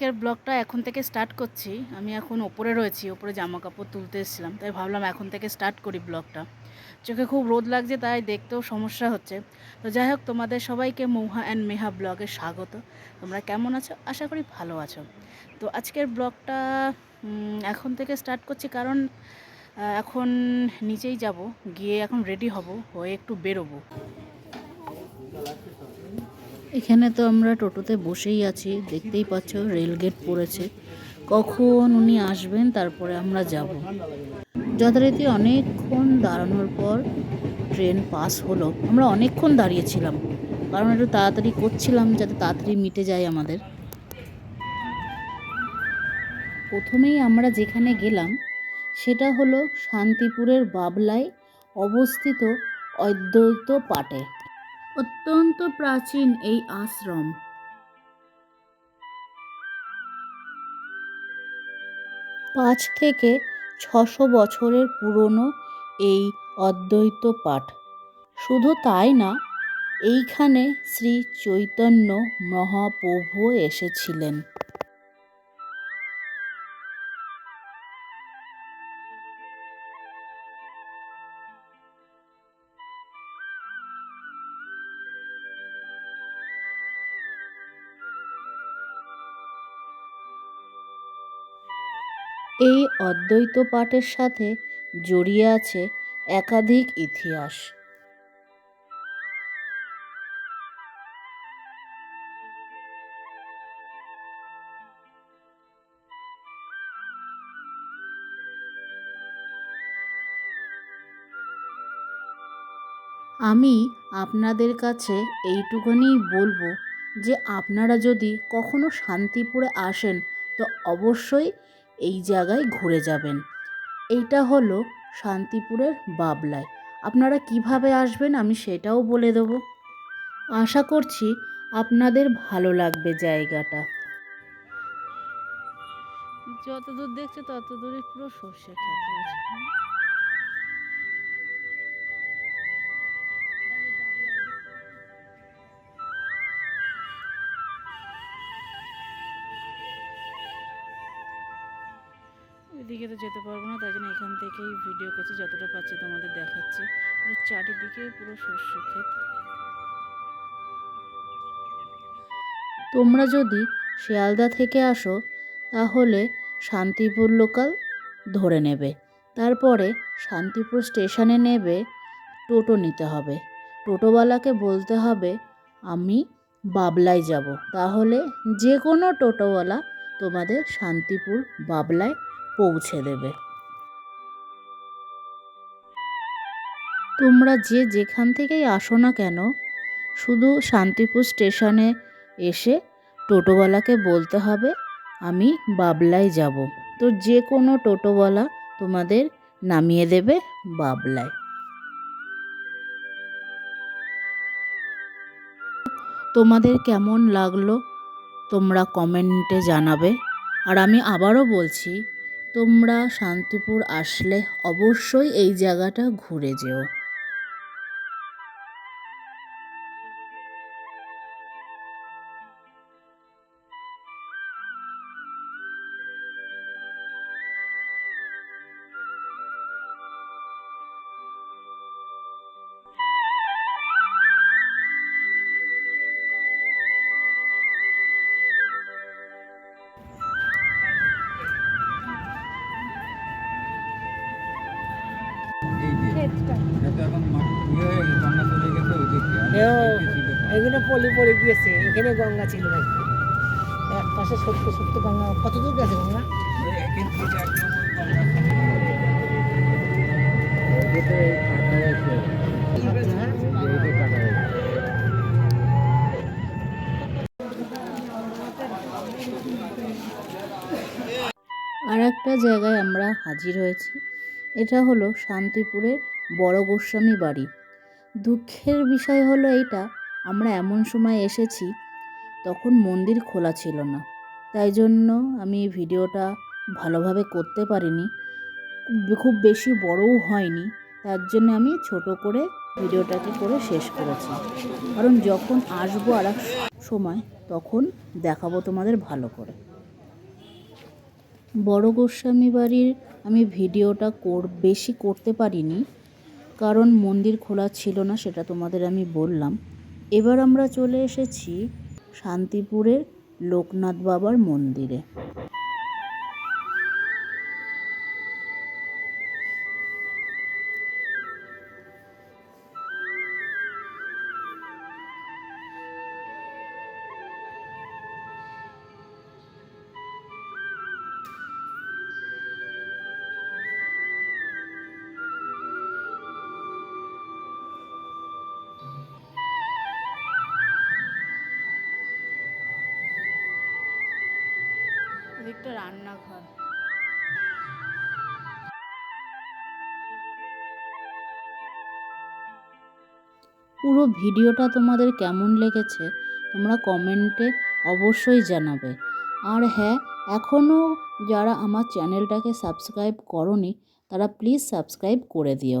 আজকের ব্লগটা এখন থেকে স্টার্ট করছি। আমি এখন ওপরে রয়েছি, ওপরে জামা কাপড় তুলতে এসেছিলাম, তাই ভাবলাম এখন থেকে স্টার্ট করি ব্লগটা। চোখে খুব রোদ লাগছে, তাই দেখতেও সমস্যা হচ্ছে। তো যাই হোক, তোমাদের সবাইকে মৌহা অ্যান্ড মেহা ব্লগে স্বাগত। তোমরা কেমন আছো? আশা করি ভালো আছো। তো আজকের ব্লগটা এখন থেকে স্টার্ট করছি কারণ এখন নিচেই যাব, গিয়ে এখন রেডি হব, হয়ে একটু বেরোবো। এখানে তো আমরা টোটোতে বসেই আছি, দেখতেই পাচ্ছ রেলগেট পড়েছে। কখন উনি আসবেন, তারপরে আমরা যাব। যথারীতি অনেকক্ষণ দাঁড়ানোর পর ট্রেন পাস হলো। আমরা অনেকক্ষণ দাঁড়িয়েছিলাম, কারণ একটু তাড়াতাড়ি করছিলাম যাতে তাড়াতাড়ি মিটে যায় আমাদের। প্রথমেই আমরা যেখানে গেলাম, সেটা হলো শান্তিপুরের বাবলায় অবস্থিত অদ্বৈত পাটে। অত্যন্ত প্রাচীন এই আশ্রম। পাঁচ থেকে ছশো বছরের পুরনো এই অদ্বৈত পাঠ। শুধু তাই না, এইখানে শ্রী চৈতন্য মহাপ্রভু এসেছিলেন। এই অদ্বৈত পাঠের সাথে জড়িয়ে আছে একাধিক ইতিহাস। আমি আপনাদের কাছে এইটুকুনি বলব যে, আপনারা যদি কখনো শান্তিপুরে আসেন, তো অবশ্যই এই জায়গায় ঘুরে যাবেন। এইটা হলো শান্তিপুরের বাবলায়। আপনারা কীভাবে আসবেন আমি সেটাও বলে দেবো। আশা করছি আপনাদের ভালো লাগবে জায়গাটা। যতদূর দেখছে ততদূরই তত দূরই পুরো সর্ষে ক্ষেত আছে তো যেতে পারব না, তাই জন্য এখান থেকেই ভিডিও করছি, যতটা পাচ্ছি তোমাদের দেখাচ্ছি। পুরো চারিদিকে পুরো শস্য ক্ষেত। তোমরা যদি শিয়ালদা থেকে আসো, তাহলে শান্তিপুর লোকাল ধরে নেবে। তারপরে শান্তিপুর স্টেশনে নেবে টোটো নিতে হবে। টোটোওয়ালাকে বলতে হবে, আমি বাবলায় যাব। তাহলে যে কোনো টোটোওয়ালা তোমাদের শান্তিপুর বাবলায় পৌঁছে দেবে। তোমরা যে যেখান থেকেই আসো না কেন, শুধু শান্তিপুর স্টেশনে এসে টোটোওয়ালাকে বলতে হবে, আমি বাবলায় যাব। তো যে কোনো টোটোওয়ালা তোমাদের নামিয়ে দেবে বাবলায়। তোমাদের কেমন লাগল তোমরা কমেন্টে জানাবে। আর আমি আবারও বলছি তোমরা শান্তিপুর আসলে অবশ্যই এই জায়গাটা ঘুরে যেও। এগুলো পলি পড়ে গিয়েছে এখানে গঙ্গা ছিল নাকি এক পাশে ছোট্ট ছোট্ট গঙ্গা। কত দূর গেছে গঙ্গা। আর একটা জায়গায় আমরা হাজির হয়েছি। এটা হলো শান্তিপুরের বড় গোস্বামী বাড়ি। দুঃখের বিষয় হলো এইটা, আমরা এমন সময় এসেছি, তখন মন্দির খোলা ছিল না। তাই জন্য আমি ভিডিওটা ভালোভাবে করতে পারিনি। খুব- বেশি বড়ও হয়নি, তার জন্য আমি ছোট করে ভিডিওটাকে করে শেষ করেছি। কারণ যখন আসব আর সময়, তখন দেখাবো তোমাদের ভালো করে। বড় গোস্বামী বাড়ির আমি ভিডিওটা কর, বেশি করতে পারিনি। কারণ মন্দির খোলা ছিল না, সেটা তোমাদের আমি বললাম। এবার আমরা চলে এসেছি শান্তিপুরের লোকনাথ বাবার মন্দিরে। এদিকটা রান্নাঘর। পুরো ভিডিওটা তোমাদের কেমন লেগেছে, তোমরা কমেন্টে অবশ্যই জানাবে। আর হ্যাঁ এখনও যারা আমার চ্যানেলটাকে সাবস্ক্রাইব করনি, তারা প্লিজ সাবস্ক্রাইব করে দিও।